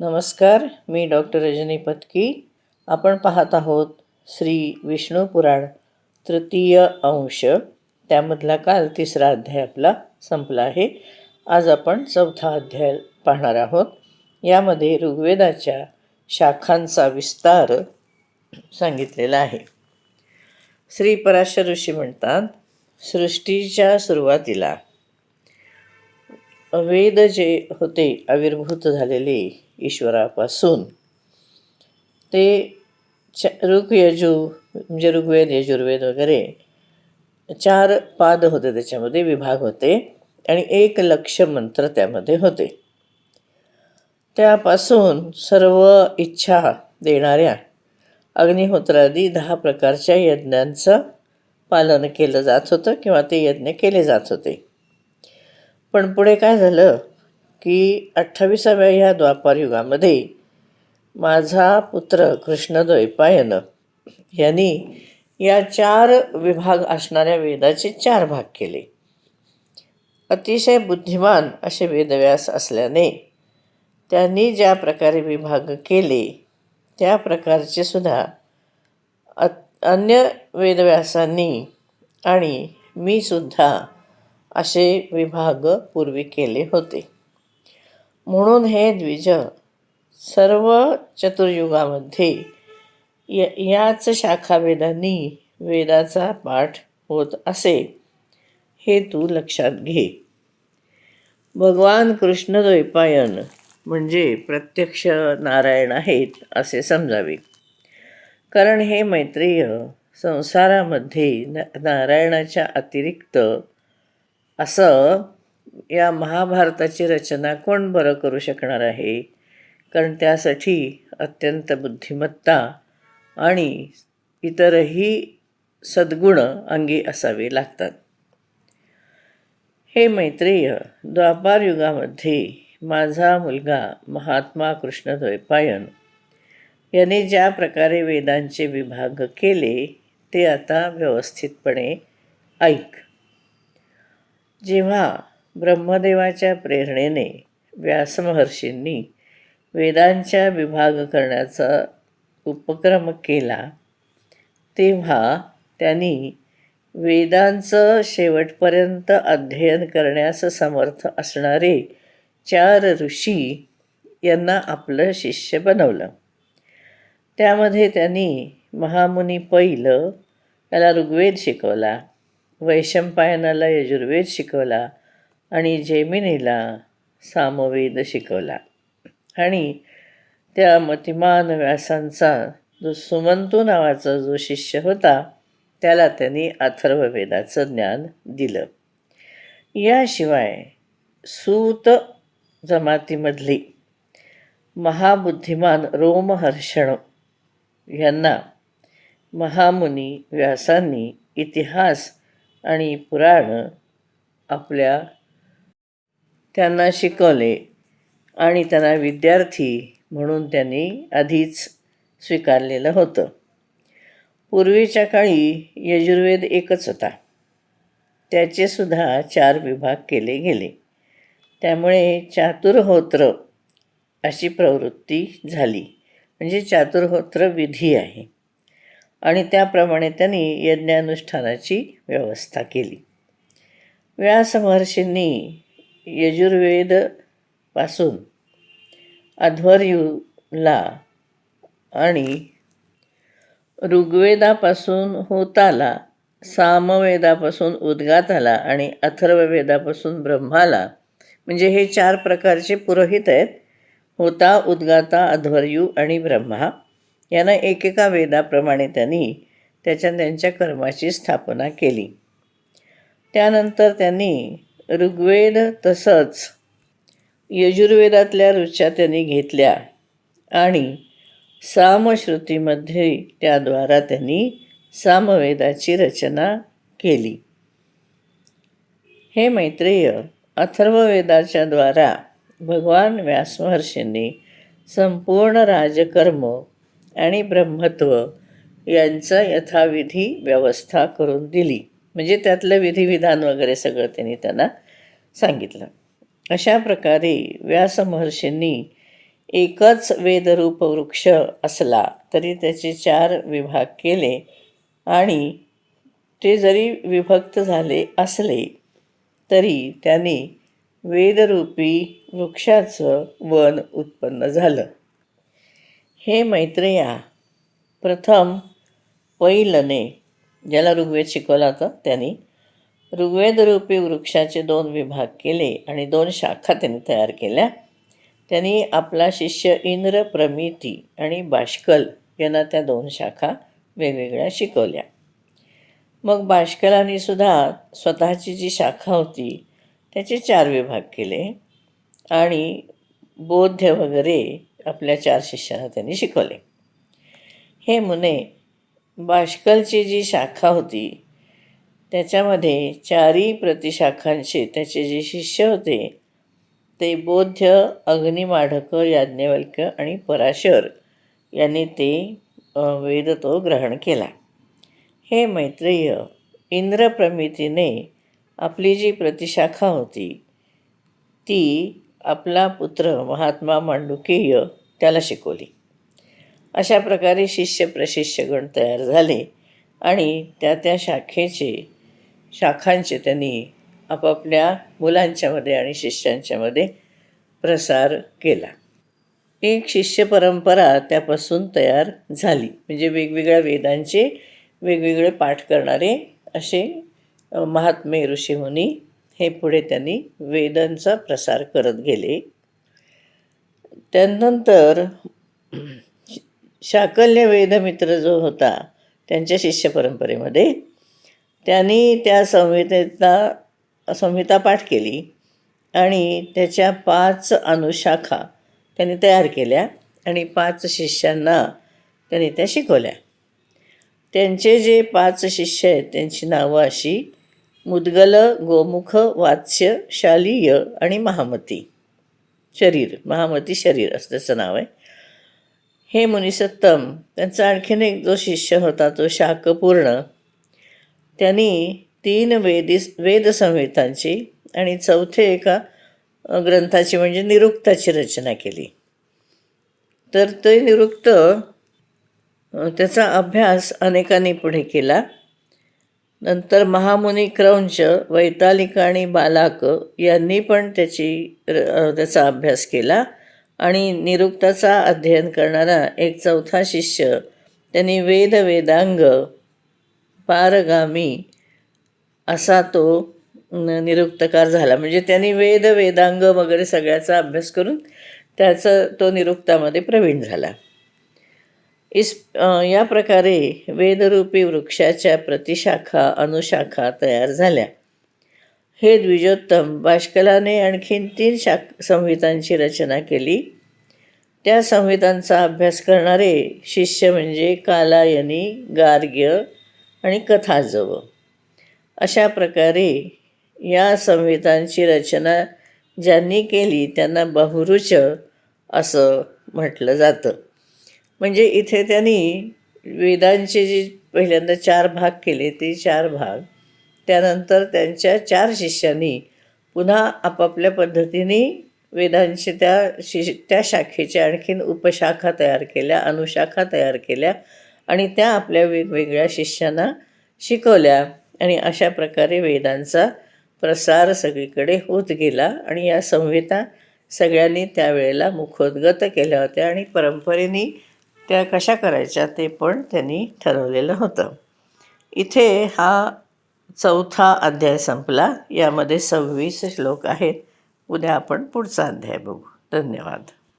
नमस्कार मी डॉक्टर रजनी पत्की. आपण पाहत आहोत श्री विष्णू पुराण तृतीय अंश. त्यामधला काल तिसरा अध्याय आपला संपला आहे. आज आपण चौथा अध्याय पाहणार आहोत. यामध्ये ऋग्वेदाच्या शाखांचा विस्तार सांगितलेला आहे. श्री पराशर ऋषी म्हणतात सृष्टीच्या सुरुवातीला वेद जे होते आविर्भूत झालेले ईश्वरापासून. ते च ऋग यजू म्हणजे ऋग्वेद यजुर्वेद वगैरे चार पाद होते त्याच्यामध्ये विभाग होते आणि एक लक्ष मंत्र त्यामध्ये होते. त्यापासून सर्व इच्छा देणाऱ्या अग्निहोत्रादी दहा प्रकारच्या यज्ञांचं पालन केलं जात होतं किंवा ते यज्ञ केले जात होते. पण पुढे काय झालं की अठ्ठावीसाव्या ह्या द्वापार युगामध्ये माझा पुत्र कृष्णद्वैपायन यांनी या चार विभाग असणाऱ्या वेदाचे चार भाग केले. अतिशय बुद्धिमान असे वेदव्यास असल्याने त्यांनी ज्या प्रकारे विभाग केले त्या प्रकारचे सुद्धा अ अन्य वेदव्यासांनी आणि मी सुद्धा असे विभाग पूर्वी केले होते. म्हणून हे द्विज सर्व चतुर्युगामध्ये य याच शाखावेदांनी वेदाचा पाठ होत असे. हे तू लक्षात घे. भगवान कृष्णद्वैपायन म्हणजे प्रत्यक्ष नारायण आहेत असे समजावे. कारण हे मैत्रेय संसारामध्ये न नारायणाच्या अतिरिक्त असं या महाभारताची रचना कोण बरं करू शकणार आहे? कारण त्यासाठी अत्यंत बुद्धिमत्ता आणि इतरही सद्गुण अंगी असावे लागतात. हे मैत्रेय द्वापार युगामध्ये माझा मुलगा महात्मा कृष्णद्वैपायन याने ज्या प्रकारे वेदांचे विभाग केले ते आता व्यवस्थितपणे ऐक. जेव्हा ब्रह्मदेवाच्या प्रेरणेने व्यासमहर्षींनी वेदांच्या विभाग करण्याचा उपक्रम केला तेव्हा त्यांनी वेदांचं शेवटपर्यंत अध्ययन करण्यास समर्थ असणारे चार ऋषी यांना आपलं शिष्य बनवलं. त्यामध्ये त्यांनी महामुनी पहिलं त्याला ऋग्वेद शिकवला वैशंपायनाला यजुर्वेद शिकवला आणि जेमिनीला सामवेद शिकवला. आणि त्या मतिमान व्यासांचा जो सुमंतू नावाचा जो शिष्य होता त्याला त्यांनी अथर्ववेदाचं ज्ञान दिलं. याशिवाय सूत जमातीमधली महाबुद्धिमान रोमहर्षण यांना महामुनी व्यासांनी इतिहास आणि पुराण आपल्या त्यांना शिकवले आणि त्यांना विद्यार्थी म्हणून त्यांनी आधीच स्वीकारलेलं होतं. पूर्वीच्या काळी यजुर्वेद एकच होता. त्याचेसुद्धा चार विभाग केले गेले. त्यामुळे चातुर्होत्र अशी प्रवृत्ती झाली. म्हणजे चातुर्होत्र विधी आहे. आणि त्याप्रमाणे त्यांनी यज्ञानुष्ठानाची व्यवस्था केली. व्यास महर्षींनी यजुर्वेदपासून अध्वर्यूला आणि ऋग्वेदापासून होताला सामवेदापासून उद्गाताला आणि अथर्ववेदापासून ब्रह्माला म्हणजे हे चार प्रकारचे पुरोहित आहेत होता उद्गाता अध्वर्यू आणि ब्रह्मा. यांना एकेका वेदाप्रमाणे त्यांनी त्याच्या त्यांच्या कर्माची स्थापना केली. त्यानंतर त्यांनी ऋग्वेद तसंच यजुर्वेदातल्या ऋचा त्यांनी घेतल्या आणि सामश्रुतीमध्ये त्याद्वारा त्यांनी सामवेदाची रचना केली. हे मैत्रेय अथर्ववेदाच्या द्वारा भगवान व्यासमहर्षींनी संपूर्ण राजकर्म आणि ब्रह्मत्व यांचं यथाविधी व्यवस्था करून दिली. म्हणजे त्यातलं विधिविधान वगैरे सगळं त्यांनी त्यांना सांगितलं. अशा प्रकारे व्यासमहर्षींनी एकच वेदरूप वृक्ष असला तरी त्याचे चार विभाग केले आणि ते जरी विभक्त झाले असले तरी त्यांनी वेदरूपी वृक्षाचं वन उत्पन्न झालं. हे मैत्रेया प्रथम पैलने ज्याला ऋग्वेद शिकवला होता त्यांनी ऋग्वेदरूपी वृक्षाचे दोन विभाग केले आणि दोन शाखा त्यांनी तयार केल्या. त्यांनी आपला शिष्य इंद्र प्रमिती आणि बाष्कल यांना त्या दोन शाखा वेगवेगळ्या शिकवल्या. मग बाष्कलांनी सुद्धा स्वतःची जी शाखा होती त्याचे चार विभाग केले आणि बौद्ध वगैरे आपल्या चार शिष्यांना त्यांनी शिकवले. हे मुने बाष्कलची जी शाखा होती त्याच्यामध्ये चारही प्रतिशाखांचे त्याचे जे शिष्य होते ते बौद्ध अग्निमाढक याज्ञवल्क्य आणि पराशर यांनी ते वेद तो ग्रहण केला. हे मैत्रेय इंद्रप्रमितीने आपली जी प्रतिशाखा होती ती आपला पुत्र महात्मा मांडुकेय त्याला शिकवली. अशा प्रकारे शिष्य प्रशिष्यगण तयार झाले आणि त्या त्या शाखेचे शाखांचे त्यांनी आपापल्या मुलांच्यामध्ये आणि शिष्यांच्यामध्ये प्रसार केला. एक शिष्य परंपरा त्यापासून तयार झाली. म्हणजे वेगवेगळ्या वेदांचे वेगवेगळे पाठ करणारे असे महात्मे ऋषीमुनी हे पुढे त्यांनी वेदांचा प्रसार करत गेले. त्यानंतर शाकल्य वेदमित्र जो होता त्यांच्या शिष्य परंपरेमध्ये त्यांनी त्या संहितेचा संहिता पाठ केली आणि त्याच्या पाच अनुशाखा त्यांनी तयार केल्या आणि पाच शिष्यांना त्यांनी त्या शिकवल्या. त्यांचे जे पाच शिष्य आहेत त्यांची नावं अशी मुद्गल गोमुख वात्स्य शालीय आणि महामती. शरीर महामती शरीर असं त्याचं नाव आहे. हे मुनिसत्तम त्यांचा आणखीन एक जो शिष्य होता तो शाकपूर्ण त्यांनी तीन वेदी वेदसंहितांची आणि चौथे एका ग्रंथाची म्हणजे निरुक्ताची रचना केली. तर ते निरुक्त त्याचा अभ्यास अनेकांनी पुढे केला. नंतर महामुनी क्रौंच वैतालिक आणि बालाक यांनी पण त्याची त्याचा अभ्यास केला आणि निरुक्ताचा अध्ययन करणारा एक चौथा शिष्य त्यांनी वेद वेदांग पारगामी असा तो निरुक्तकार झाला. म्हणजे त्यांनी वेद वेदांग वगैरे सगळ्याचा अभ्यास करून त्याचं तो निरुक्तामध्ये प्रवीण झाला. इस या प्रकारे वेदरूपी वृक्षाच्या प्रतिशाखा अनुशाखा तयार झाल्या. हे द्विजोत्तम बाष्कलाने आणखीन तीन शाख संहितांची रचना केली. त्या संहितांचा अभ्यास करणारे शिष्य म्हणजे कालायनी गार्ग्य आणि कथाजव. अशा प्रकारे या संहितांची रचना ज्यांनी केली त्यांना बहुरुच असं म्हटलं जातं. म्हणजे इथे त्यांनी वेदांचे जे पहिल्यांदा चार भाग केले ते चार भाग. त्यानंतर त्यांच्या चार शिष्यांनी पुन्हा आपापल्या पद्धतीने वेदांचे त्या शि त्या शाखेच्या आणखीन उपशाखा तयार केल्या अनुशाखा तयार केल्या आणि त्या आपल्या वेगवेगळ्या शिष्यांना शिकवल्या. आणि अशा प्रकारे वेदांचा प्रसार सगळीकडे होत गेला आणि या संहिता सगळ्यांनी त्यावेळेला मुखोद्गत केल्या होत्या आणि परंपरेने त्या कशा करायच्या ते पण त्यांनी ठरवलेलं होतं. इथे हा चौथा अध्याय संपला. यामध्ये सव्वीस श्लोक आहेत. उद्या आपण पुढचा अध्याय बघू. धन्यवाद.